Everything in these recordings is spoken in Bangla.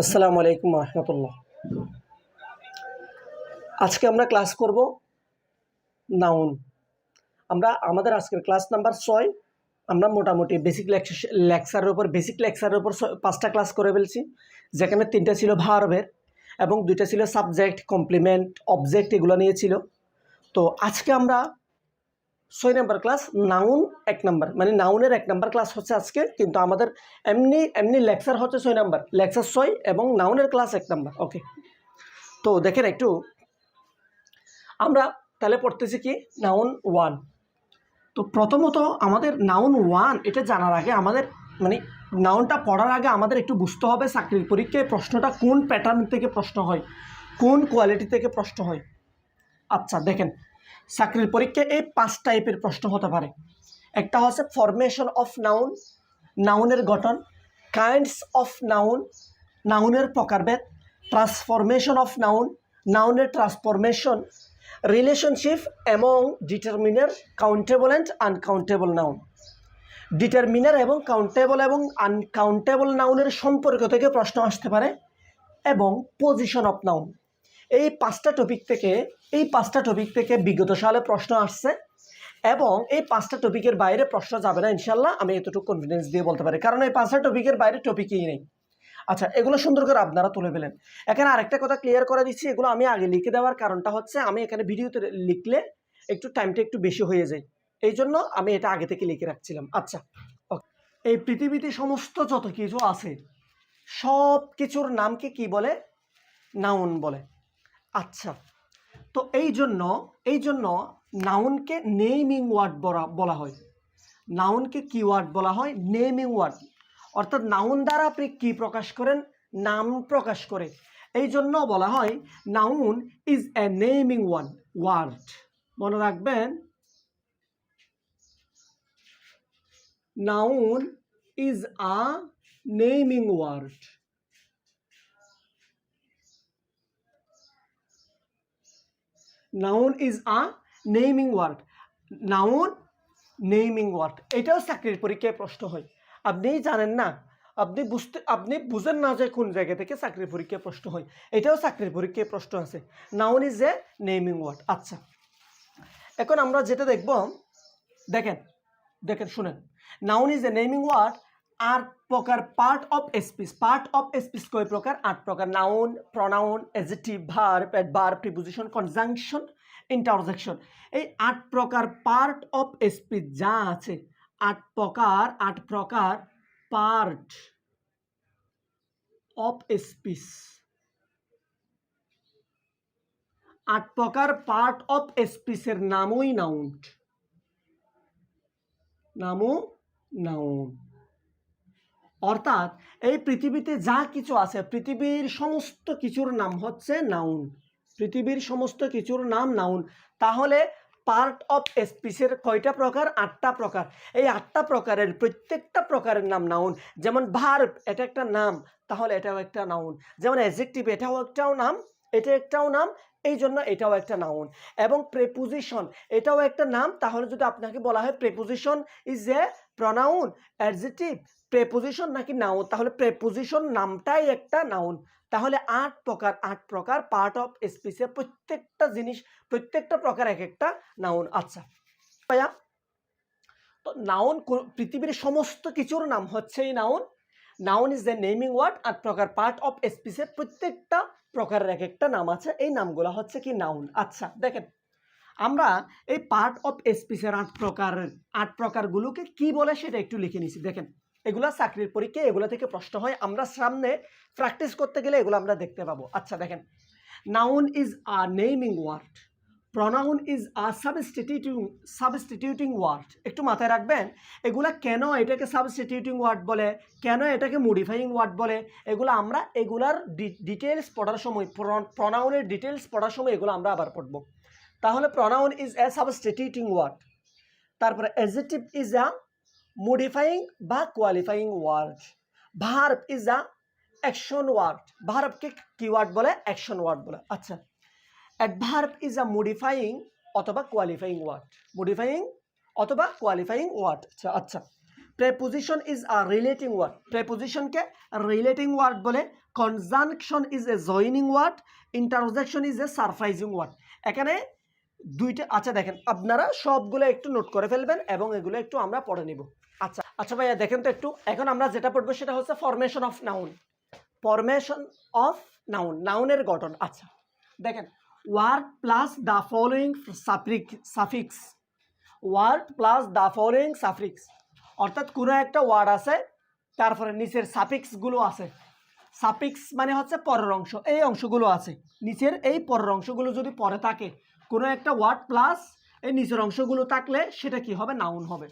আসসালামু আলাইকুম রহমতুল্লাহ। আজকে আমরা ক্লাস করব নাউন। আমরা, আমাদের আজকের ক্লাস নাম্বার ছয়, আমরা মোটামুটি বেসিক লেকচারের উপর বেসিক লেকচারের উপর পাঁচটা ক্লাস করে ফেলছি, যেখানে তিনটা ছিল ভার্বের এবং দুইটা ছিল সাবজেক্ট কমপ্লিমেন্ট অবজেক্ট এগুলো নিয়ে ছিল। তো আজকে আমরা ছয় নাম্বার ক্লাস নাউন এক নাম্বার। মানে নাউনের এক নাম্বার ক্লাস হচ্ছে আজকে, কিন্তু আমাদের এমনি এমনি লেকচার হচ্ছে ছয় নাম্বার। লেকচার ছয় এবং নাউনের ক্লাস এক নাম্বার ওকে তো দেখেন একটু, আমরা তাহলে পড়তেছি কি? নাউন ওয়ান তো প্রথমত আমাদের নাউন ওয়ান এটা জানার আগে আমাদের মানে নাউনটা পড়ার আগে আমাদের একটু বুঝতে হবে চাকরির পরীক্ষায় প্রশ্নটা কোন প্যাটার্ন থেকে প্রশ্ন হয়, কোন কোয়ালিটি থেকে প্রশ্ন হয়। আচ্ছা দেখেন চাকরির পরীক্ষায় এই পাঁচ টাইপের প্রশ্ন হতে পারে। একটা হচ্ছে ফরমেশন অফ নাউন নাউনের গঠন কাইন্ডস অফ নাউন নাউনের প্রকারভেদ ট্রান্সফরমেশন অফ নাউন নাউনের transformation relationship among determiner countable and uncountable noun determiner এবং কাউন্টেবল এবং আনকাউন্টেবল নাউনের সম্পর্ক থেকে প্রশ্ন আসতে পারে এবং পজিশন অফ নাউন এই পাঁচটা টপিক থেকে, এই পাঁচটা টপিক থেকে বিগত সালে প্রশ্ন আসছে এবং এই পাঁচটা টপিকের বাইরে প্রশ্ন যাবে না, ইনশাল্লাহ আমি এতটুকু কনফিডেন্স দিয়ে বলতে পারি। কারণ এই পাঁচটা টপিকের বাইরে টপিকই নেই। আচ্ছা এগুলো সুন্দর করে আপনারা তুলে পেলেন এখানে আরেকটা কথা ক্লিয়ার করে দিচ্ছি, এগুলো আমি আগে লিখে দেওয়ার কারণটা হচ্ছে আমি এখানে ভিডিওতে লিখলে একটু টাইমটা একটু বেশি হয়ে যায়। এই জন্য আমি এটা আগে থেকে লিখে রাখছিলাম। আচ্ছা. এই পৃথিবীতে সমস্ত যত কিছু আছে সব কিছুর নামকে কি বলে? নাউন বলে। আচ্ছা তো এই জন্য এই জন্য নাউনকে নেমিং ওয়ার্ড বলা হয়। নাউনকে কি ওয়ার্ড বলা হয় নেমিং ওয়ার্ড অর্থাৎ নাউন দ্বারা আপনি কি প্রকাশ করেন? নাম প্রকাশ করে। এই জন্য বলা হয় noun is a naming one word মনে রাখবেন? Noun is a naming word noun is a naming word noun naming word এটাও চাকরির পরীক্ষায় প্রশ্ন হয়। আপনি জানেন না। আপনি বুঝতে, আপনি বুঝেন না যে কোন জায়গা থেকে চাকরির পরীক্ষায় প্রশ্ন হয়। এটাও চাকরির পরীক্ষায় প্রশ্ন আছে। Noun is a naming word আচ্ছা। এখন আমরা যেটা দেখব, দেখেন দেখেন, শুনেন। Noun is a naming word আট প্রকার part of speech part of speech কয় প্রকার? আট প্রকার noun pronoun adjective verb adverb preposition conjunction interjection এই আট প্রকার পার্ট অফ স্পিচ যা আছে, আট প্রকার আট প্রকার পার্ট অফ স্পিচ আট প্রকার পার্ট অফ স্পিচের নামই নাউন নামও নাউন অর্থাৎ এই পৃথিবীতে যা কিছু আছে, পৃথিবীর সমস্ত কিছুর নাম হচ্ছে নাউন পৃথিবীর সমস্ত কিছুর নাম নাউন তাহলে পার্ট অফ স্পিসের কয়টা প্রকার? আটটা প্রকার। এই আটটা প্রকারের প্রত্যেকটা প্রকারের নাম নাউন যেমন ভার্ব এটা একটা নাম, তাহলে এটাও একটা নাউন যেমন অ্যাজেক্টিভ এটাও একটাও নাম, এটা একটাও নাম, এই জন্য এটাও একটা নাউন এবং প্রেপোজিশন এটাও একটা নাম, তাহলে যদি আপনাকে বলা হয় preposition is a pronoun adjective preposition নাকি নাউন তাহলে প্রেপোজিশন নামটাই একটা নাউন তাহলে আট প্রকার আট প্রকার পার্ট অফ স্পিচের প্রত্যেকটা জিনিস, প্রত্যেকটা প্রকার এক একটা নাউন আচ্ছা ভাইয়া, তো নাউন পৃথিবীর সমস্ত কিছুর নাম হচ্ছে এই noun noun is the naming word আট প্রকার পার্ট অফ স্পিচের প্রত্যেকটা প্রকারের এক একটা নাম আছে। এই নামগুলো হচ্ছে কি নাউন আচ্ছা দেখেন আমরা এই পার্ট অফ স্পিচের আট প্রকার, আট প্রকারগুলোকে কি বলে সেটা একটু লিখে নিছি। দেখেন, এগুলো চাকরির পরীক্ষা এগুলো থেকে প্রশ্ন হয়। আমরা সামনে প্র্যাকটিস করতে গেলে এগুলো আমরা দেখতে পাবো। আচ্ছা দেখেন noun is a naming word pronoun is a substituting substituting word একটু মাথায় রাখবেন, এগুলা কেন এটাকে সাবস্টিটিউটিং ওয়ার্ড বলে? কেন এটাকে মডিফাইং ওয়ার্ড বলে? এগুলো আমরা এগুলার ডিটেলস পড়ার সময় প্রনাউনের ডিটেলস পড়ার সময় এগুলো আমরা আবার পড়ব। তাহলে pronoun is a substituting word তারপরে এজেটিভ ইজ আ মডিফাইং বা qualifying word verb is a action word ভার্বকে কি ওয়ার্ড বলে অ্যাকশন ওয়ার্ড বলে। আচ্ছা অ্যাডভার্ব ইজ আ মডিফাইং অথবা কোয়ালিফাইং ওয়ার্ড মডিফাইং অথবা কোয়ালিফাইং ওয়ার্ড আচ্ছা আচ্ছা। Preposition is a relating word প্রেপোজিশনকে relating word বলে conjunction is a joining word interjection is a surprising word এখানে দুইটা আচ্ছা দেখেন, আপনারা সবগুলো একটু নোট করে ফেলবেন এবং এগুলো একটু আমরা পড়ে নিব। আচ্ছা আচ্ছা ভাইয়া, দেখেন তো একটু, এখন আমরা যেটা পড়ব সেটা হচ্ছে formation of noun formation of noun নাউনের গঠন আচ্ছা। দেখেন word plus the following suffix word plus the following suffix অর্থাৎ কোনো একটা ওয়ার্ড আছে, তারপরে নিচের সাফিক্সগুলো আছে। সাফিক্স মানে হচ্ছে পরের অংশ, এই অংশগুলো আছে। নিচের এই পরের অংশগুলো যদি পরে থাকে কোনো একটা ওয়ার্ড প্লাস এই নিচের অংশগুলো থাকলে সেটা কি হবে? নাউন হবে।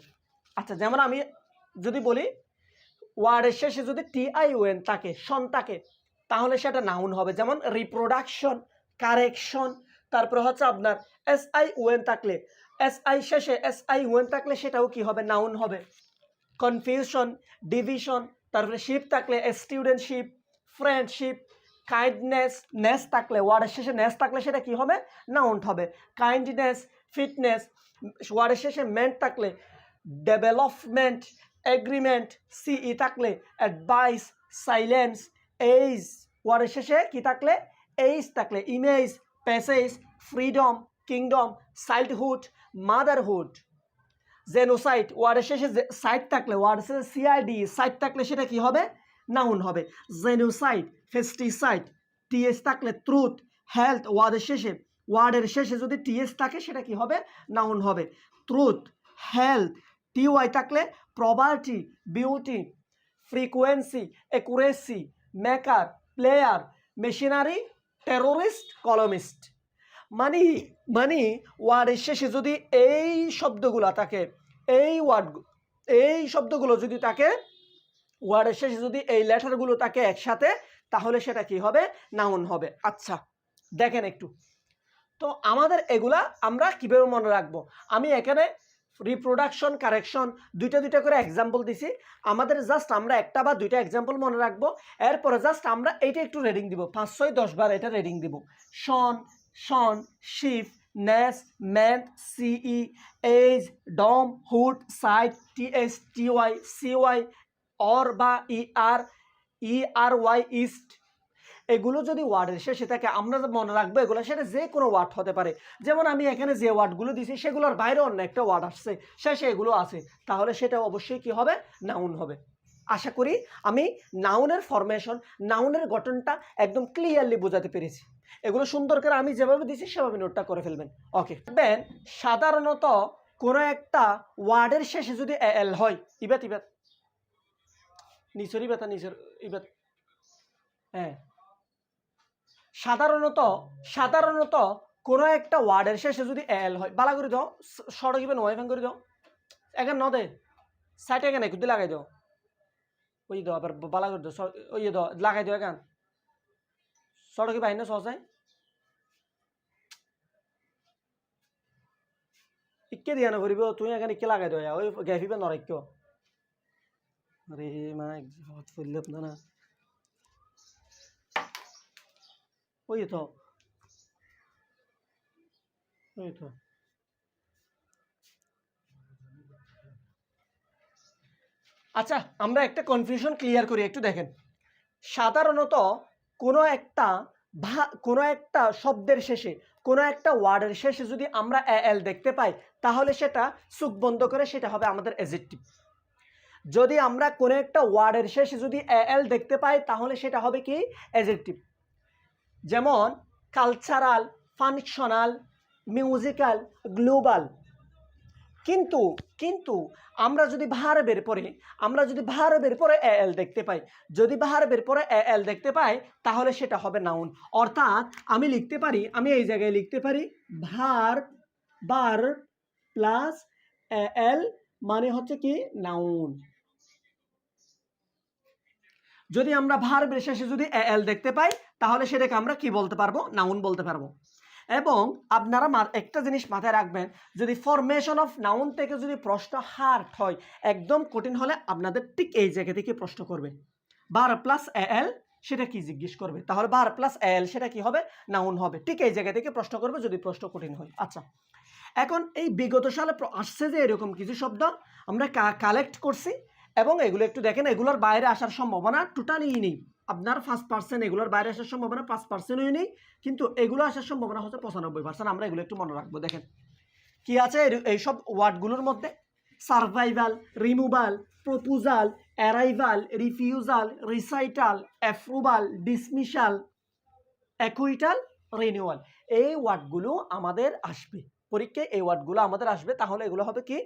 আচ্ছা যেমন আমি যদি বলি ওয়ার্ডের শেষে যদি টি আই ওয়েন থাকে, সন থাকে, তাহলে সেটা নাউন হবে। যেমন রিপ্রোডাকশন কারেকশন তারপরে হচ্ছে আপনার এস আই ওয়েন থাকলে এস আই শেষে এস আই ওয়েন থাকলে সেটাও কি হবে? নাউন হবে। কনফিউশন ডিভিশন তারপরে শিপ থাকলে স্টুডেন্টশিপ ফ্রেন্ডশিপ কাইন্ডনেস নেস থাকলে ওয়ার্ডের শেষে নেস থাকলে সেটা কি হবে? নাউন হবে। কাইন্ডনেস ফিটনেস ওয়ার্ডের শেষে মেন্ট থাকলে ডেভেলপমেন্ট এগ্রিমেন্ট সিই থাকলে অ্যাডভাইস সাইলেন্স এইজ ওয়ার্ডের শেষে কি থাকলে? এইজ থাকলে image passage freedom kingdom childhood motherhood genocide ওয়ার্ডের শেষে সাইট থাকলে ওয়ার্ডের শেষে সিআইডি সাইট থাকলে সেটা কি হবে? নাউন হবে। জেনোসাইট ফেস্টিসাইড টিএস থাকলে ট্রুথ হেলথ ওয়ার্ডের শেষে ওয়ার্ডের শেষে যদি টিএস থাকে সেটা কি হবে? নাউন হবে। ট্রুথ হেলথ টিওয়াই থাকলে property beauty, frequency accuracy maker, player, machinery, terrorist, columnist. মানে মানে ওয়ার্ডের শেষে যদি এই শব্দগুলো থাকে, এই ওয়ার্ড, এই শব্দগুলো যদি থাকে ওয়ার্ডের শেষে যদি এই লেটারগুলো থাকে একসাথে, তাহলে সেটা কি হবে? নাউন হবে। আচ্ছা দেখেন একটু। তো আমাদের এগুলা আমরা কীভাবে মনে রাখব? আমি এখানে রিপ্রোডাকশন কারেকশন দুইটা দুইটা করে এক্সাম্পল দিছি। আমাদের জাস্ট আমরা একটা বা দুইটা এক্সাম্পল মনে রাখব। এরপরে জাস্ট আমরা এইটা একটু রেডিং দিব। পাঁচ, ছয়, দশ বার এটা রেডিং দিব। Tion sion ship ness, man CE age dom, hood, cide T S T, Y, C, Y or বা ই আর ই আর ওয়াই ইস্ট এগুলো যদি ওয়ার্ডের শেষে থাকে আমরা মনে রাখব, এগুলো সেটা যে কোনো ওয়ার্ড হতে পারে। যেমন আমি এখানে যে ওয়ার্ডগুলো দিছি সেগুলোর বাইরে অন্য একটা ওয়ার্ড আসছে, শেষে এগুলো আছে। তাহলে সেটা অবশ্যই কি হবে? নাউন হবে। আশা করি আমি নাউনের ফরমেশন নাউনের গঠনটা একদম ক্লিয়ারলি বোঝাতে পেরেছি। এগুলো সুন্দর করে আমি যেভাবে দিছি সেভাবে নোটটা করে ফেলবেন। ওকে দেন সাধারণত কোনো একটা ওয়ার্ডের শেষে যদি এল হয়, ইবাত ইবাত। নিচের ইবাত আর নিচের হ্যাঁ। সাধারণত সাধারণত কোনো একটা ওয়ার্ডের শেষে যদি এল হয়, বালা করে দাও সড়ক ইবেন ওয়াইফান করে দাও। এখান ন দে সাইড এখানে কুদি লাগাই দাও। ওই দাও, আবার বালা করে দাও ওই দাও, লাগাই দাও এখান। সড়কে বাইন না সহসায় ইকে দিয়া না করিব, তুই এখানে ইকে লাগাই দাও ওই গ্যাফিবে নরাক্য আচ্ছা আমরা একটা কনফিউশন ক্লিয়ার করি, একটু দেখেন। সাধারণত কোনো একটা ভা, কোনো একটা শব্দের শেষে, কোনো একটা ওয়ার্ডের শেষে যদি আমরা এল দেখতে পাই, তাহলে সেটা চোখ বন্ধ করে সেটা হবে আমাদের এজেক্টিভ যদি আমরা কোনো একটা ওয়ার্ডের শেষে যদি এ এল দেখতে পাই, তাহলে সেটা হবে কি? এজেক্টিভ যেমন কালচারাল ফাংশনাল মিউজিক্যাল গ্লোবাল কিন্তু কিন্তু আমরা যদি ভার্বের পরে, আমরা যদি ভার্বের পরে এ এল দেখতে পাই, যদি ভার্বের পরে এ এল দেখতে পাই, তাহলে সেটা হবে নাউন অর্থাৎ আমি লিখতে পারি, আমি এই জায়গায় লিখতে পারি ভার বার প্লাস এ এল মানে হচ্ছে কি? নাউন যদি আমরা ভার্বের শেষে যদি এ এল দেখতে পাই, তাহলে সেটাকে আমরা কি বলতে পারব? নাউন বলতে পারব। এবং আপনারা একটা জিনিস মাথায় রাখবেন, যদি ফরমেশন অফ নাউন থেকে যদি প্রশ্ন হার্ড হয়, একদম কঠিন হলে আপনাদের ঠিক এই জায়গা থেকে প্রশ্ন করবে। বার প্লাস এ এল সেটা কি জিজ্ঞেস করবে? তাহলে বার প্লাস এল সেটা কি হবে? নাউন হবে। ঠিক এই জায়গা থেকে প্রশ্ন করবে যদি প্রশ্ন কঠিন হয়। আচ্ছা এখন এই বিগত সালে আসছে যে এরকম কিছু শব্দ, আমরা কালেক্ট করছি। এবং এগুলো একটু দেখেন, এগুলোর বাইরে আসার সম্ভাবনা টোটালি নেই। আপনার ফার্স্ট পার্সেন্ট এগুলোর বাইরে আসার সম্ভাবনা পাঁচ পার্সেন্টই নেই, কিন্তু এগুলো আসার সম্ভাবনা হচ্ছে পঁচানব্বই পার্সেন্ট আমরা এগুলো একটু মনে রাখব, দেখেন। কি আছে? এইসব ওয়ার্ডগুলোর মধ্যে survival removal proposal arrival refusal recital approval dismissal acquittal renewal এই ওয়ার্ডগুলো আমাদের আসবে। পরীক্ষায় এই ওয়ার্ডগুলো আমাদের আসবে, তাহলে এগুলো হবে কি?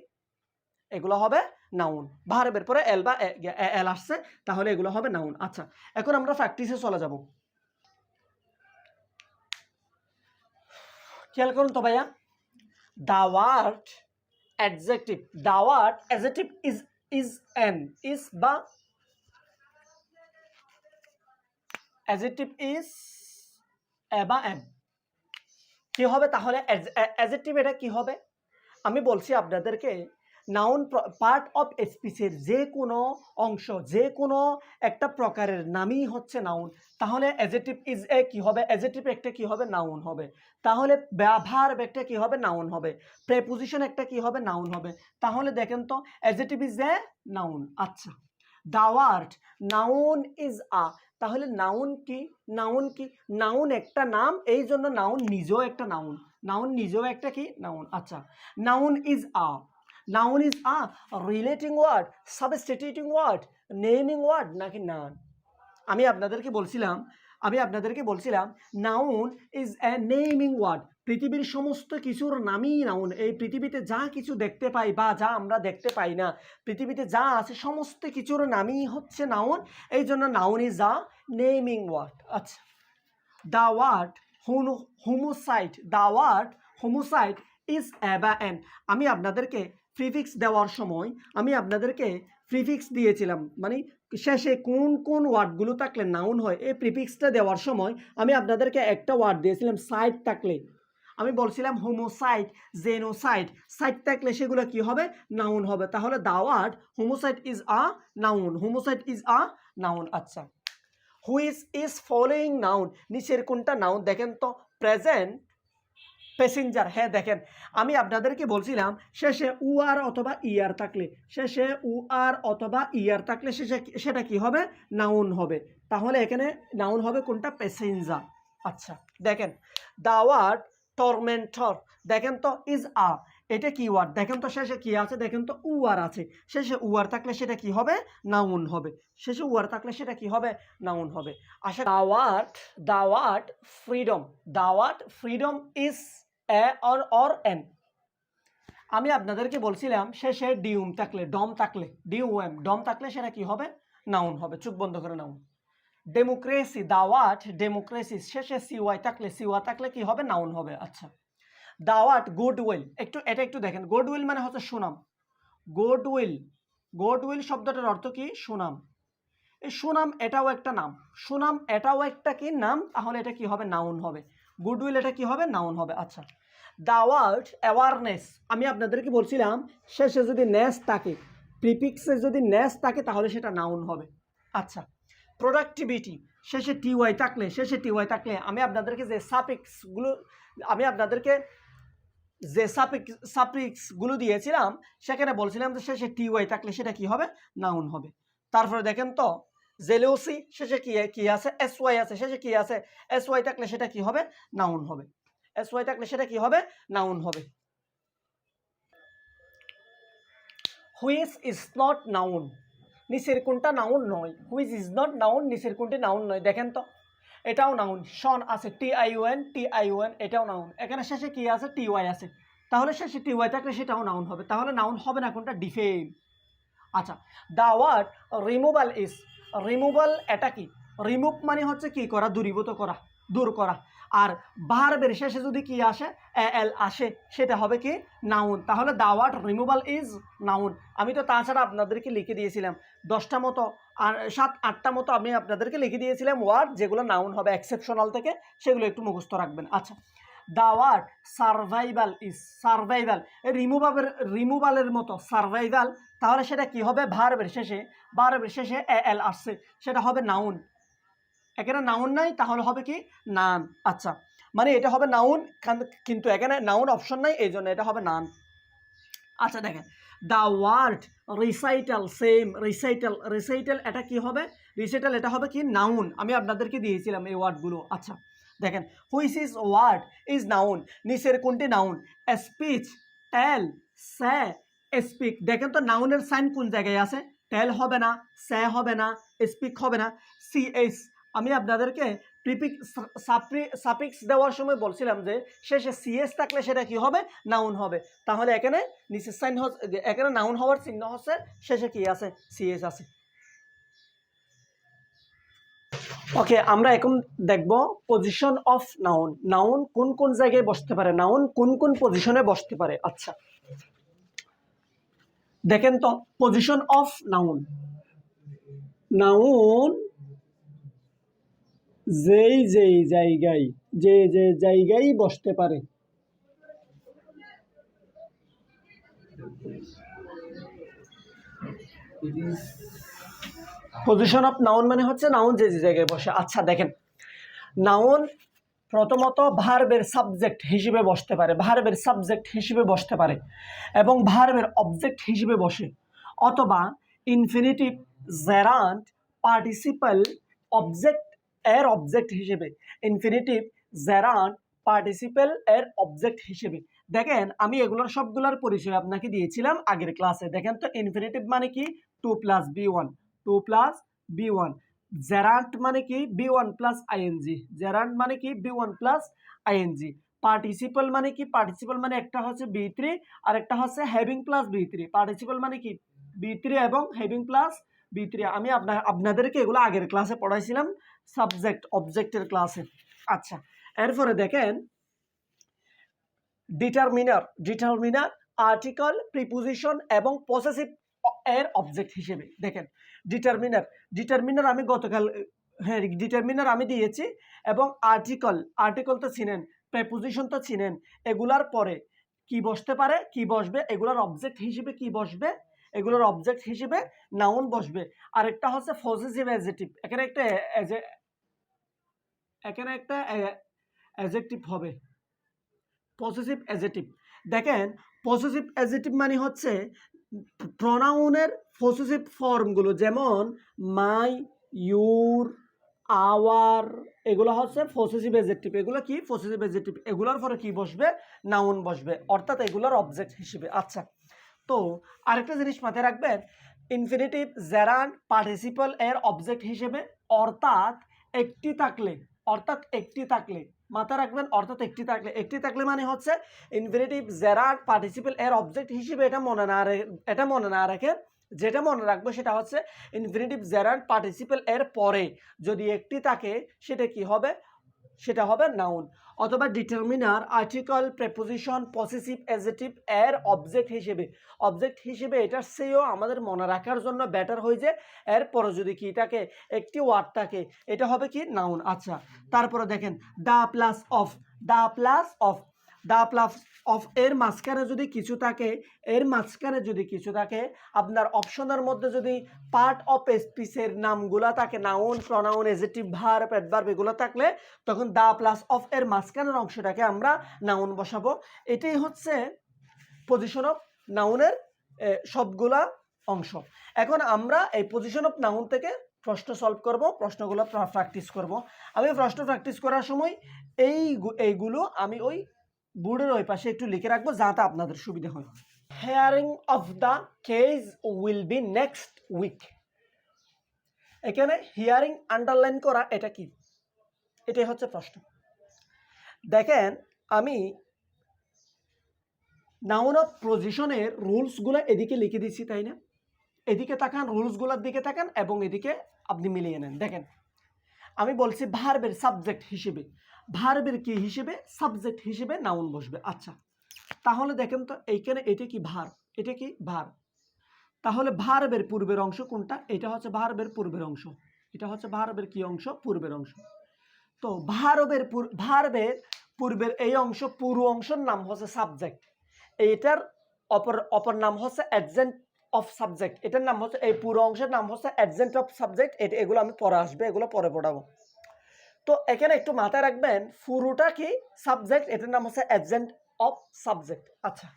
এগুলো হবে নাউন ভার্বের পরে এল বা এ- এ- এল আসছে, তাহলে এগুলো হবে নাউন আচ্ছা এখন আমরা প্র্যাকটিসে চলে যাব। খেয়াল করুন তো ভাইয়া adjective, the word adjective is is an, is বা adjective is a বা an কি হবে তাহলে? অ্যাজেক্টিভ এটা কি হবে? আমি বলছি আপনাদেরকে নাউন পার্ট অফ স্পিচের যে কোনো অংশ যে কোনো একটা প্রকারের নামই হচ্ছে নাউন তাহলে অ্যাজেটিভ ইজ এ কি হবে? অ্যাজেটিভ একটা কি হবে? নাউন হবে। তাহলে ব্যবহার একটা কি হবে? নাউন হবে। প্রেপোজিশন একটা কি হবে? নাউন হবে। তাহলে দেখেন তো অ্যাজেটিভ ইজ এ নাউন আচ্ছা। The word noun is a তাহলে নাউন কি? নাউন কি? নাউন একটা নাম, এই জন্য নাউন নিজেও একটা নাউন নাউন নিজেও একটা কি? নাউন আচ্ছা। Noun is a noun is a relating word substituting word naming word নাকি নান আমি আপনাদেরকে বলছিলাম, আমি আপনাদেরকে বলছিলাম noun is a naming word পৃথিবীর সমস্ত কিছুর নামই নাউন এই পৃথিবীতে যা কিছু দেখতে পাই বা যা আমরা দেখতে পাই না, পৃথিবীতে যা আছে সমস্ত কিছুর নামই হচ্ছে নাউন এই জন্য noun is a naming word আচ্ছা। The word homicide the word homicide is অ্যাবা an আমি আপনাদেরকে প্রিফিক্স দেওয়ার সময় আমি আপনাদেরকে প্রিফিক্স দিয়েছিলাম। মানে শেষে কোন কোন ওয়ার্ডগুলো থাকলে নাউন হয়, এই প্রিফিক্সটা দেওয়ার সময় আমি আপনাদেরকে একটা ওয়ার্ড দিয়েছিলাম সাইট থাকলে। আমি বলছিলাম হোমোসাইট জেনোসাইট সাইট থাকলে সেগুলো কি হবে? নাউন হবে। তাহলে the word homicide is a noun homicide is a noun আচ্ছা। হুইচ ইজ ফলোয়িং নাউন নিচের কোনটা নাউন দেখেন তো প্রেজেন্ট প্যাসেঞ্জার হ্যাঁ দেখেন, আমি আপনাদেরকে বলছিলাম, শেষে উ আর অথবা ইয়ার থাকলে, শেষে উ আর অথবা ইয়ার থাকলে শেষে সেটা কি হবে? নাউন হবে। তাহলে এখানে নাউন হবে কোনটা? প্যাসেঞ্জার আচ্ছা দেখেন দা ওয়ার্ড টর্মেন্টর দেখেন তো ইজ আ এটা কি ওয়ার্ড দেখেন তো, শেষে কি আছে? দেখেন তো উ আর আছে। শেষে উ আর থাকলে সেটা কি হবে? নাউন হবে। শেষে উ আর থাকলে সেটা কি হবে? নাউন হবে। আশা দাওয়াট দাওয়াট freedom দাওয়াট freedom is a or or an. আমি আপনাদেরকে বলছিলাম, শেষে ডিউম থাকলে, ডম থাকলে, ডিউএম, ডম থাকলে সেটা কি হবে? নাউন হবে চুপ বন্ধ করে নাউন। ডেমোক্রেসি দাওয়াট ডেমোক্রেসি, শেষে সিওয়াই থাকলে, সিওয়া থাকলে কি হবে? নাউন হবে আচ্ছা। দাওয়াট গুডউইল, একটু, এটা একটু দেখেন, গুডউইল মানে হচ্ছে সুনাম। গুডউইল গুডউইল শব্দটার অর্থ কি? সুনাম। এই সুনাম এটাও একটা নাম। সুনাম এটাও একটা কি? নাম, তাহলে এটা কি হবে? নাউন হবে। গুডউইল এটা কি হবে? নাউন হবে আচ্ছা। দ্য ওয়ার্ড অ্যাওয়ারনেস আমি আপনাদেরকে বলছিলাম, শেষে যদি নেস থাকে প্রিপিক্সে যদি নেস থাকে, তাহলে সেটা নাউন হবে। আচ্ছা প্রোডাক্টিভিটি শেষে টিওয়াই থাকলে, শেষে টিওয়াই থাকলে, আমি আপনাদেরকে যে সাপিক্সগুলো আমি আপনাদেরকে যে সাপিক্স সাপিক্সগুলো দিয়েছিলাম, সেখানে বলছিলাম যে শেষে টিওয়াই থাকলে সেটা কি হবে? নাউন হবে। তারপরে দেখেন তো জেলেওসি শেষে কি কি আছে? এস ওয়াই আছে, শেষে কি আছে? এস ওয়াই থাকলে সেটা কি হবে? নাউন হবে। এস ওয়াই থাকলে সেটা কি হবে? নাউন হবে। হুইচ ইজ নট নাউন নিচের কোনটা নাউন নয়। হুইচ ইজ নট নাউন নিচের কোনটি নাউন নয়। দেখেন তো। এটাও নাউন শন আছে T I O N T I O N এটাও নাউন এখানে শেষে কি আছে? টি ওয়াই আছে। তাহলে শেষে টি ওয়াই থাকলে সেটাও নাউন হবে। তাহলে নাউন হবে না কোনটা? ডিফেম আচ্ছা the word removal is removal এটা কি? রিমুভ মানে হচ্ছে কি করা? দূরীভূত করা, দূর করা। আর ভার্বের শেষে যদি কি আসে? এল আসে, সেটা হবে কি? নাউন তাহলে the word removal is noun আমি তো তাছাড়া আপনাদেরকে লিখে দিয়েছিলাম। দশটা মতো আর সাত, আটটা মতো আমি আপনাদেরকে লিখে দিয়েছিলাম ওয়ার্ড যেগুলো নাউন হবে এক্সেপশনাল থেকে, সেগুলো একটু মুখস্থ রাখবেন। আচ্ছা the word survival is survival রিমুভাবের রিমুভালের মতো সার্ভাইভাল তাহলে সেটা কি হবে? ভার্বের শেষে ভার্বের শেষে এ এল আসছে, সেটা হবে নাউন এখানে নাউন নাই, তাহলে হবে কি? নান আচ্ছা মানে এটা হবে নাউন কিন্তু এখানে নাউন অপশন নাই, এই জন্য এটা হবে নান আচ্ছা দেখেন the word recital same recital recital এটা কি হবে? রিসাইটাল এটা হবে কি? নাউন আমি আপনাদেরকে দিয়েছিলাম এই ওয়ার্ডগুলো আচ্ছা দেখেন which is word is noun নিচের কোনটি noun speech tell say speak দেখেন তো নাউনের সাইন কোন জায়গায় আছে? টেল হবে না সে হবে না স্পিক হবে না সি এস আমি আপনাদেরকে প্রিপিক সাপিক্স দেওয়ার সময় বলছিলাম যে, শেষে সিএস থাকলে সেটা কি হবে? নাউন হবে। তাহলে এখানে নিচের সাইন এখানে নাউন হওয়ার চিহ্ন হচ্ছে, শেষে কি আছে? সিএস আছে। ওকে আমরা এখন দেখব পজিশন অফ নাউন নাউন কোন কোন জায়গায় বসতে পারে? নাউন কোন কোন পজিশনে বসতে পারে? আচ্ছা। দেখেন তো পজিশন অফ নাউন নাউন যেই যেই জায়গায়, যে যে জায়গায় বসতে পারে। পজিশন অফ নাউন মানে হচ্ছে নাউন যে যে জায়গায় বসে। আচ্ছা দেখেন। নাউন প্রথমত ভার্বের সাবজেক্ট হিসেবে বসতে পারে। ভার্বের সাবজেক্ট হিসেবে বসতে পারে এবং ভার্বের অবজেক্ট হিসেবে বসে। অথবা ইনফিনিটিভ জেরান্ট পার্টিসিপাল অবজেক্ট এর অবজেক্ট হিসেবে ইনফিনিটিভ জেরান্ট পার্টিসিপাল এর অবজেক্ট হিসেবে। দেখেন, আমি এগুলোর সবগুলোর পরিচয় আপনাকে দিয়েছিলাম আগের ক্লাসে দেখেন তো ইনফিনিটিভ মানে কি? To plus V one to plus V one gerund মানে কি? V one plus ING gerund মানে কি? V one plus ING participle মানে কি? পার্টিসিপাল মানে একটা হচ্ছে বি থ্রি আর একটা হচ্ছে having plus V three participle মানে কি? বি থ্রি এবং হ্যাভিং প্লাস বি থ্রি আমি আপনার আপনাদেরকে এগুলো আগের ক্লাসে পড়াইছিলাম। সাবজেক্ট অবজেক্টের ক্লাসে আচ্ছা এরপরে দেখেন ডিটারমিনার ডিটারমিনার আর্টিকল প্রিপোজিশন এবং পসেসিভ এর অবজেক্ট হিসেবে। দেখেন ডিটারমিনার ডিটারমিনার আমি গতকাল হ্যাঁ ডিটারমিনার আমি দিয়েছি এবং আর্টিকল আর্টিকল তো চিনেন প্রেপোজিশন তো চিনেন, এগুলার পরে কি বসতে পারে, কি বসবে, এগুলার অবজেক্ট হিসেবে কি বসবে এগুলোর অবজেক্ট হিসেবে নাউন বসবে। আরেকটা হচ্ছে পসেসিভ অ্যাজেটিভ এখানে একটা এখানে একটা অ্যাজেক্টিভ হবে। পসেসিভ অ্যাজেটিভ দেখেন পসেসিভ অ্যাজেটিভ মানে হচ্ছে প্রনাউনের পসেসিভ ফর্মগুলো যেমন মাই ইউর আওয়ার এগুলো হচ্ছে পসেসিভ অ্যাজেক্টিভ এগুলো কি? পসেসিভ অ্যাজেক্টিভ এগুলোর পরে কি বসবে? নাউন বসবে। অর্থাৎ এগুলোর অবজেক্ট হিসেবে। আচ্ছা তো আরেকটা জিনিস মাথায় রাখবেন ইনফিনিটিভ জেরান পার্টিসিপাল এর অবজেক্ট হিসেবে অর্থাৎ একটি থাকলে, অর্থাৎ একটি থাকলে মাথা রাখবেন অর্থাৎ একটি থাকলে একটি থাকলে মানে হচ্ছে ইনফিনিটিভ জেরার পার্টিসিপেল এর অবজেক্ট হিসেবে এটা মনে না এটা মনে না রেখে যেটা মনে রাখব সেটা হচ্ছে ইনফিনিটিভ জেরার পার্টিসিপেল এর পরে যদি একটি থাকে সেটা কি হবে? সেটা হবে নাউন অথবা determiner article preposition possessive adjective এর অবজেক্ট হিসেবে। অবজেক্ট হিসেবে এটার সেও আমাদের মনে রাখার জন্য ব্যাটার হয়ে যে এর পরে যদি কি থাকে, একটি ওয়ার্ড থাকে, এটা হবে কি নাউন আচ্ছা তারপরে দেখেন the plus of the plus of the plus of এর মাঝখানে যদি কিছু থাকে, এর মাঝখানে যদি কিছু থাকে, আপনার অপশনের মধ্যে যদি পার্ট অফ স্পিসের নামগুলা থাকে noun pronoun adjective verb adverb এগুলো থাকলে, তখন দা প্লাস অফ এর মাঝখানের অংশটাকে আমরা নাউন বসাবো। এটাই হচ্ছে পজিশন অফ নাউনের সবগুলা অংশ। এখন আমরা এই পজিশন অফ নাউন থেকে প্রশ্ন সলভ করব, প্রশ্নগুলো প্র্যাকটিস করব। আমি প্রশ্ন প্র্যাকটিস করার সময় এই এইগুলো আমি ওই বোর্ডের ওই পাশে একটু লিখে রাখব যাতে আপনাদের সুবিধা হয়। Hearing of the case will be next week এখানে হিয়ারিং আন্ডারলাইন করা এটা কি? এটাই হচ্ছে প্রশ্ন। দেখেন, আমি নাউন অফ পজিশনের রুলসগুলো এদিকে লিখে দিচ্ছি তাই না? এদিকে তাকান রুলসগুলোর দিকে তাকান এবং এদিকে আপনি মিলিয়ে নেন। দেখেন, আমি বলছি ভার্বের সাবজেক্ট হিসেবে। ভার্বের কি হিসেবে সাবজেক্ট হিসেবে নাউন বসবে। আচ্ছা তাহলে দেখেন তো, এইখানে এটা কি ভার এটা কি ভার তাহলে ভার্বের পূর্বের অংশ কোনটা? এটা হচ্ছে ভার্বের পূর্বের অংশ। এটা হচ্ছে ভার্বের কি অংশ? পূর্বের অংশ। তো ভার্বের ভার্বের পূর্বের এই অংশ, পুরো অংশের নাম হচ্ছে সাবজেক্ট এইটার অপর অপর নাম হচ্ছে অ্যাডজেন্ট অফ সাবজেক্ট এটার নাম হচ্ছে, এই পুরো অংশের নাম হচ্ছে অ্যাডজেন্ট অফ সাবজেক্ট এটা, এগুলো আমি পরে আসবে, এগুলো পরে পড়াবো। তো এখানে একটু মাথায় রাখবেন পুরোটা কি সাবজেক্ট এটার নাম হচ্ছে অ্যাডজেন্ট অফ সাবজেক্ট আচ্ছা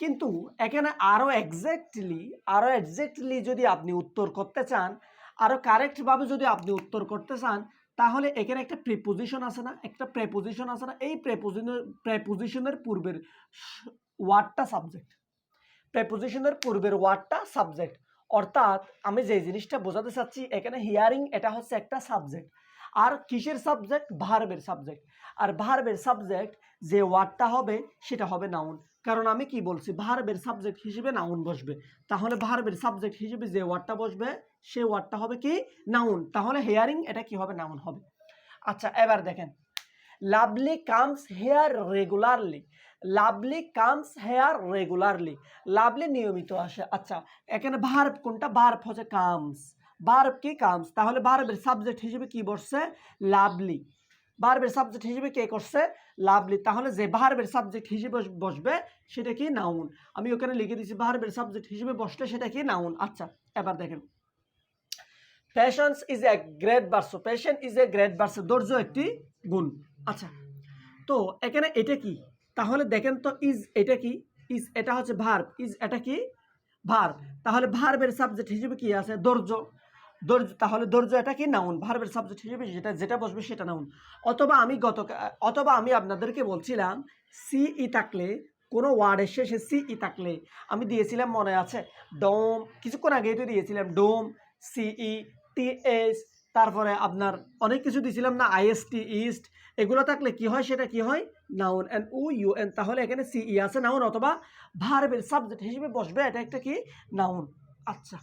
কিন্তু এখানে আরও এক্স্যাক্টলি আরও এক্স্যাক্টলি যদি আপনি উত্তর করতে চান আরও কারেক্টভাবে যদি আপনি উত্তর করতে চান, তাহলে এখানে একটা প্রেপোজিশন আছে না? একটা প্রেপোজিশন আছে না? এই প্রেপোজিশনের প্রেপোজিশনের পূর্বের ওয়ার্ডটা সাবজেক্ট প্রেপোজিশনের পূর্বের ওয়ার্ডটা সাবজেক্ট অর্থাৎ আমি যে জিনিসটা বোঝাতে চাচ্ছি, এখানে হিয়ারিং এটা হচ্ছে একটা সাবজেক্ট আর কিসের সাবজেক্ট ভার্বের সাবজেক্ট আর ভার্বের সাবজেক্ট যে ওয়ার্ডটা হবে, সেটা হবে নাউন কারণ আমি কি বলছি? ভার্বের সাবজেক্ট হিসেবে নাউন বসবে। তাহলে ভার্বের সাবজেক্ট হিসেবে যে ওয়ার্ডটা বসবে সেই ওয়ার্ডটা হবে কি? নাউন তাহলে হেয়ারিং এটা কি হবে? নাউন হবে। আচ্ছা এবার দেখেন। Lovely comes here regularly lovely comes here regularly lovely নিয়মিত আসে। আচ্ছা এখানে ভার্ব কোনটা? ভার্ব হচ্ছে কামস ভার্ব কি কামস তাহলে ভার্বের সাবজেক্ট হিসেবে কি বসছে? লাভলি ভার্বের সাবজেক্ট হিসেবে কে করছে? লাভলি তাহলে যে ভার্বের সাবজেক্ট হিসেবে বসবে, সেটা কি নাউন আমি ওখানে লিখে দিচ্ছি ভার্বের সাবজেক্ট হিসেবে বসলে সেটা কি নাউন আচ্ছা এবার দেখেন। Patience is a great bars patience is a great bars ধৈর্য একটি গুণ। আচ্ছা তো এখানে এটা কি? তাহলে দেখেন তো ইজ এটা কি? ইজ এটা হচ্ছে ভার্ব ইজ এটা কি? ভার্ব তাহলে ভার্বের সাবজেক্ট হিসেবে কি আছে? ধৈর্য। ধৈর্য তাহলে ধৈর্য এটা কি নাউন ভার্বের সাবজেক্ট হিসেবে যেটা যেটা বসবে সেটা নাউন। অথবা আমি গত অথবা আমি আপনাদেরকে বলছিলাম, সি ই থাকলে, কোনো ওয়ার্ডের শেষে সি ই থাকলে, আমি দিয়েছিলাম মনে আছে, ডোম, কিছুক্ষণ আগেই তো দিয়েছিলাম, ডোম সিই টি এস, তারপরে আপনার অনেক কিছু দিয়েছিলাম না আইএসটি ইস্ট, এগুলো থাকলে কি হয়, সেটা কি হয়? Noun, N O U, N, তাহলে এখানে সিই আছে নাউন, অথবা ভার্বের সাবজেক্ট হিসেবে বসবে, এটা একটা কি? নাউন। আচ্ছা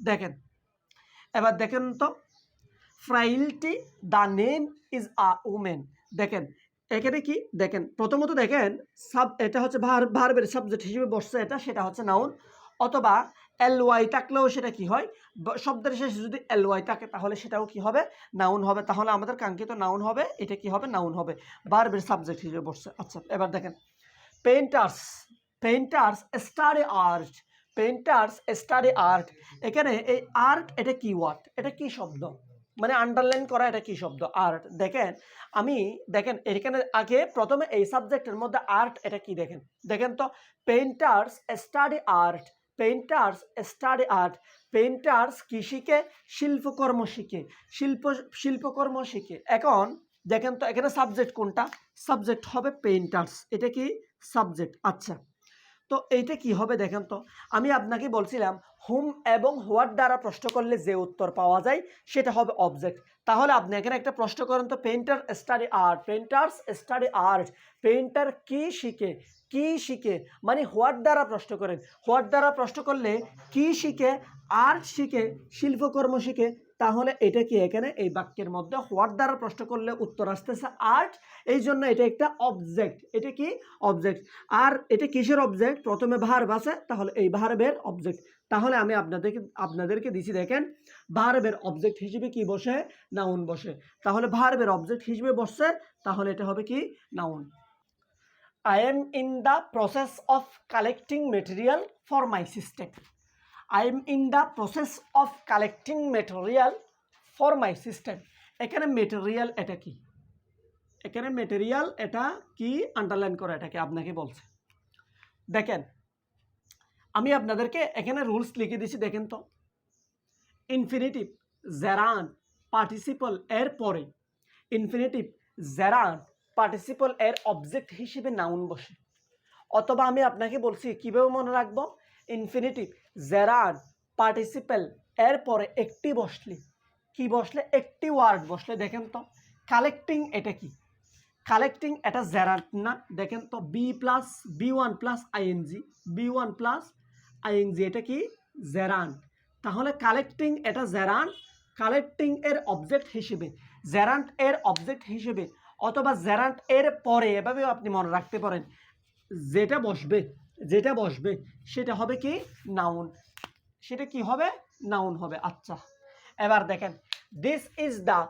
দেখেন। এবার দেখেন তো frailty the name is a woman দেখেন, এখানে কি? দেখেন, প্রথমত দেখেন সাব এটা হচ্ছে ভার ভার্বের সাবজেক্ট হিসেবে বসছে এটা, সেটা হচ্ছে নাউন অথবা এল ওয়াই থাকলেও সেটা কি হয়? শব্দের শেষে যদি এল ওয়াই থাকে, তাহলে সেটাও কি হবে? নাউন হবে। তাহলে আমাদের কাঙ্ক্ষিত নাউন হবে, এটা কি হবে? নাউন হবে। ভার্বের সাবজেক্ট হিসেবে বসছে। আচ্ছা এবার দেখেন painters painters study art painters study art এখানে এই আর্ট এটা কি ওয়ার্ড এটা কি শব্দ? মানে আন্ডারলাইন করা এটা কি শব্দ? আর্ট দেখেন, আমি দেখেন, এখানে আগে প্রথমে এই সাবজেক্টের মধ্যে আর্ট এটা কি দেখেন? দেখেন তো painters study art painters study art painters কি শিখে? শিল্পকর্ম শিখে। শিল্প, শিল্পকর্ম শিখে। এখন দেখেন তো, এখানে সাবজেক্ট কোনটা? সাবজেক্ট হবে পেইন্টার্স এটা কি? সাবজেক্ট আচ্ছা। তো এইটা কি হবে দেখেন তো? আমি আপনাকে বলছিলাম হুম এবং হোয়াট দ্বারা প্রশ্ন করলে যে উত্তর পাওয়া যায় সেটা হবে অবজেক্ট তাহলে আপনি এখানে একটা প্রশ্ন করেন তো painter study art painters study art painter কি শিখে? কি শিখে? মানে হোয়াট দ্বারা প্রশ্ন করেন? হোয়াট দ্বারা প্রশ্ন করলে কি শিখে? আর্ট শিখে? শিল্পকর্ম শিখে? তাহলে এটা কি এখানে? এই বাক্যের মধ্যে হোয়াট দ্বারা প্রশ্ন করলে উত্তর আসতেছে আর্ট এই জন্য এটা একটা অবজেক্ট এটা কি? অবজেক্ট আর এটা কিসের অবজেক্ট প্রথমে ভার্ব আছে, তাহলে এই ভার্বের অবজেক্ট তাহলে আমি আপনাদেরকে আপনাদেরকে দিছি দেখেন ভার্বের অবজেক্ট হিসেবে কি বসে? নাউন বসে। তাহলে ভার্বের অবজেক্ট হিসেবে বসছে, তাহলে এটা হবে কি? Noun I am in the process of collecting material for my system I am in the process of collecting material for my system এখানে মেটেরিয়াল এটা কি? এখানে মেটেরিয়াল এটা কি আন্ডারলাইন করে? এটাকে আপনাকে বলছে। দেখেন, আমি আপনাদেরকে এখানে রুলস লিখে দিয়েছি, দেখেন তো। ইনফিনিটিভ জেরান পার্টিসিপল এর পরে ইনফিনিটিভ জেরান পার্টিসিপল এর অবজেক্ট হিসেবে নাউন বসে। অথবা আমি আপনাকে বলছি, কীভাবে মনে রাখব? ইনফিনিটিভ জেরান পার্টিসিপেল এর পরে একটি বসলে। কি বসলে? একটি ওয়ার্ড বসলে, দেখেন তো। কালেক্টিং এটা কি? কালেক্টিং এটা জেরান্ট না, দেখেন তো। B plus B one plus ING B one plus ING এটা কি? জেরান তাহলে কালেক্টিং এটা জেরান কালেক্টিং এর অবজেক্ট হিসেবে। জেরান্ট এর অবজেক্ট হিসেবে, অথবা জেরান্ট এর পরে, এভাবেও আপনি মনে রাখতে পারেন। যেটা বসবে যেটা বসবে, সেটা হবে কি? নাউন সেটা কি হবে? নাউন হবে। আচ্ছা। এবার দেখেন this is the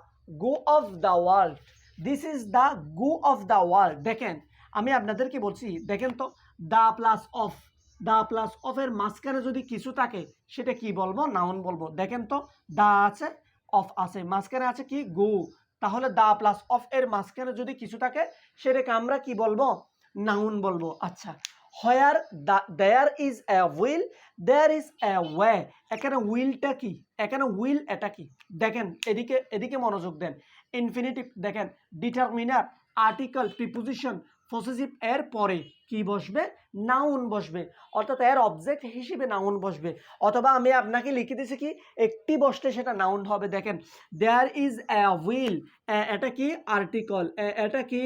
go of the world this is the go of the world দেখেন, আমি আপনাদেরকে বলছি, দেখেন তো the plus of the plus অফের মাঝখানে যদি কিছু থাকে, সেটা কি বলব? নাউন বলব। দেখেন তো দা আছে অফ আছে। মাঝখানে আছে কি? গো তাহলে দা প্লাস অফ এর মাঝখানে যদি কিছু থাকে, সেটাকে আমরা কি বলব? নাউন বলব। আচ্ছা। Where there is a will there is a way এখানে উইলটা কি? এখানে উইল এটা কি? দেখেন, এদিকে এদিকে মনোযোগ দেন। ইনফিনিটিভ দেখেন ডিটারমিনার আর্টিকেল প্রিপোজিশন পসেসিভ এর পরে কি বসবে? নাউন বসবে। অর্থাৎ এর অবজেক্ট হিসেবে নাউন বসবে। অথবা আমি আপনাকে লিখে দিয়েছি কি? একটি বসলে সেটা নাউন হবে। দেখেন দেয়ার ইজ এ উইল এটা কি? আর্টিকল এটা কি?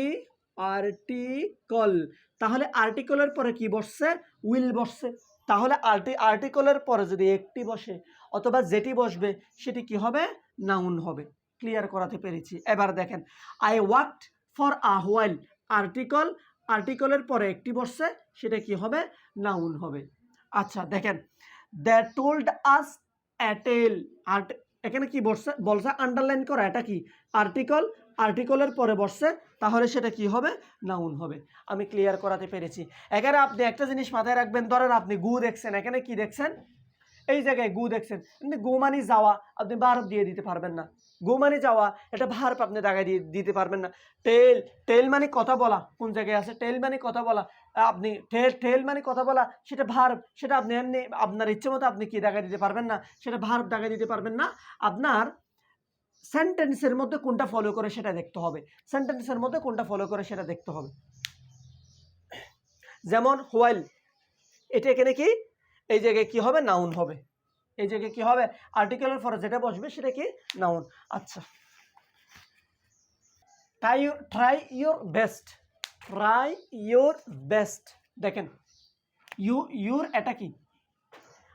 আর্টিকল তাহলে আর্টিকলের পরে কি বসছে? উইল বসছে। তাহলে আর্টি আর্টিকলের পরে যদি একটি বসে অথবা যেটি বসবে, সেটি কি হবে? নাউন হবে। ক্লিয়ার করাতে পেরেছি। এবার দেখেন I worked for a while article আর্টিকলের পরে একটি বসছে, সেটা কি হবে? নাউন হবে। আচ্ছা দেখেন the told us a tale art এখানে কি বসছে? বলছে আন্ডারলাইন করা। এটা কি? আর্টিকল আর্টিকলের পরে বসছে, তাহলে সেটা কি হবে? নাউন হবে। আমি ক্লিয়ার করাতে পেরেছি। এখানে আপনি একটা জিনিস মাথায় রাখবেন, ধরেন আপনি গু দেখছেন, এখানে কি দেখছেন? এই জায়গায় গু দেখছেন। কিন্তু গু মানে যাওয়া, আপনি ভার্ব দিয়ে দিতে পারবেন না। গু মানে যাওয়া, এটা ভার্ব আপনি দাগায় দিয়ে দিতে পারবেন না। টেল টেল মানে কথা বলা, কোন জায়গায় আছে? টেল মানে কথা বলা। আপনি টেল টেল মানে কথা বলা, সেটা ভার্ব সেটা আপনি এমনি আপনার ইচ্ছে মতো আপনি কি দাগায় দিতে পারবেন না? সেটা ভার্ব দাগায় দিতে পারবেন না। আপনার সেন্টেন্সের মধ্যে কোনটা ফলো করে সেটা দেখতে হবে। সেন্টেন্সের মধ্যে কোনটা ফলো করে সেটা দেখতে হবে। যেমন হোয়াইল এটা এখানে কি? এই জায়গায় কি হবে? নাউন হবে। এই জায়গায় কি হবে? আর্টিকেলের পরে যেটা বসবে সেটা কি? নাউন আচ্ছা। Try try your best try your best দেখেন ইউ ইউর এটা কি?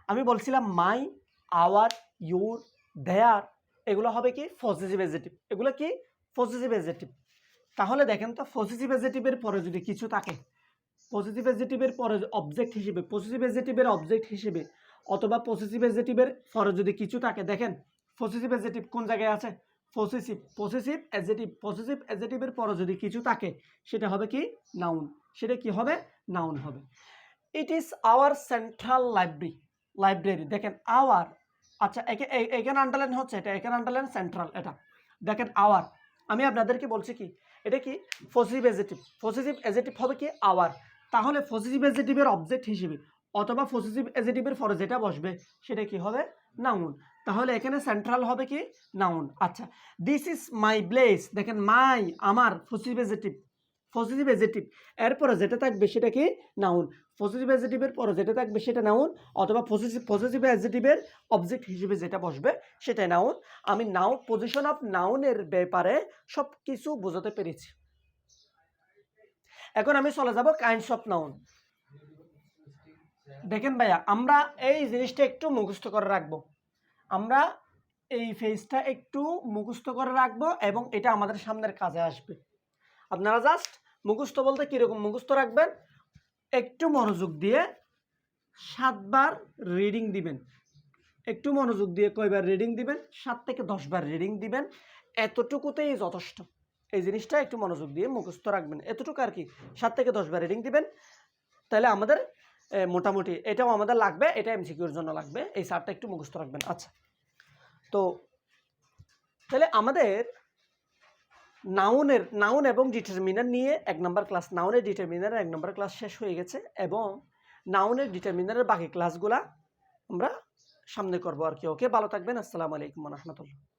আমি বলছিলাম মাই আওয়ার ইউর দেয়ার এগুলো হবে কি পজিটিভ এজেটিভ এগুলো কি পজিটিভ এজেটিভ তাহলে দেখেন তো পজিটিভ এজেটিভের পরে যদি কিছু থাকে পজিটিভ এজেটিভের পরে অবজেক্ট হিসেবে পজিটিভ এজেটিভের অবজেক্ট হিসেবে অথবা পজিটিভ এজেটিভের পরে যদি কিছু থাকে, দেখেন পজিটিভ এজেটিভ কোন জায়গায় আছে? পসেসিভ পসেসিভ এজেটিভ পসেসিভ এজেটিভের পরে যদি কিছু থাকে, সেটা হবে কি? নাউন সেটা কি হবে? নাউন হবে। It is our central library library দেখেন আওয়ার আচ্ছা এখানে আন্ডারলাইন হচ্ছে এটা, এখানে আন্ডারলাইন সেন্ট্রাল এটা। দেখেন আওয়ার আমি আপনাদেরকে বলছি কি, এটা কি পজিটিভ এজেটিভ পজিটিভ এজেটিভ হবে কি আওয়ার তাহলে পজিটিভ এজেটিভের অবজেক্ট হিসেবে অথবা পজিটিভ এজেটিভের পরে যেটা বসবে, সেটা কি হবে? নাউন তাহলে এখানে সেন্ট্রাল হবে কি? নাউন আচ্ছা দিস ইজ মাই প্লেস দেখেন মাই আমার পজিটিভ এজেটিভ পজিটিভ এজেটিভ এরপরে যেটা থাকবে সেটা কি? নাউন পজিটিভ এজেটিভের পরে যেটা থাকবে সেটা নাউন অথবা পজিটিভ পজিটিভ এজেটিভের অবজেক্ট হিসেবে যেটা বসবে সেটা নাউন আমি নাউন পজিশন অফ নাউনের ব্যাপারে সব কিছু বোঝাতে পেরেছি। এখন আমি চলে যাব কাইন্ডস অফ নাউন দেখেন ভাইয়া, আমরা এই জিনিসটা একটু মুখস্থ করে রাখব। আমরা এই ফেজটা একটু মুখস্থ করে রাখব এবং এটা আমাদের সামনের কাজে আসবে। আপনারা জাস্ট মুখস্থ বলতে কীরকম? মুখস্থ রাখবেন, একটু মনোযোগ দিয়ে সাতবার রিডিং দিবেন। একটু মনোযোগ দিয়ে কয়বার রিডিং দিবেন? সাত থেকে দশবার রিডিং দিবেন। এতটুকুতেই যথেষ্ট। এই জিনিসটা একটু মনোযোগ দিয়ে মুখস্থ রাখবেন। এতটুকু আর কি? সাত থেকে দশবার রিডিং দিবেন। তাহলে আমাদের মোটামুটি এটাও আমাদের লাগবে, এটা এমসিকিউর জন্য লাগবে। এই সারটা একটু মুখস্থ রাখবেন। আচ্ছা। তো, তাহলে আমাদের নাউনের, নাউন এবং ডিটারমিনার নিয়ে এক নম্বর ক্লাস, নাউনের ডিটারমিনার এক নম্বর ক্লাস শেষ হয়ে গেছে এবং নাউনের, ডিটারমিনারের বাকি ক্লাসগুলা আমরা সামনে করব আর কি। ওকে ভালো থাকবেন, আসসালামু আলাইকুম রহমতুল্লাহ।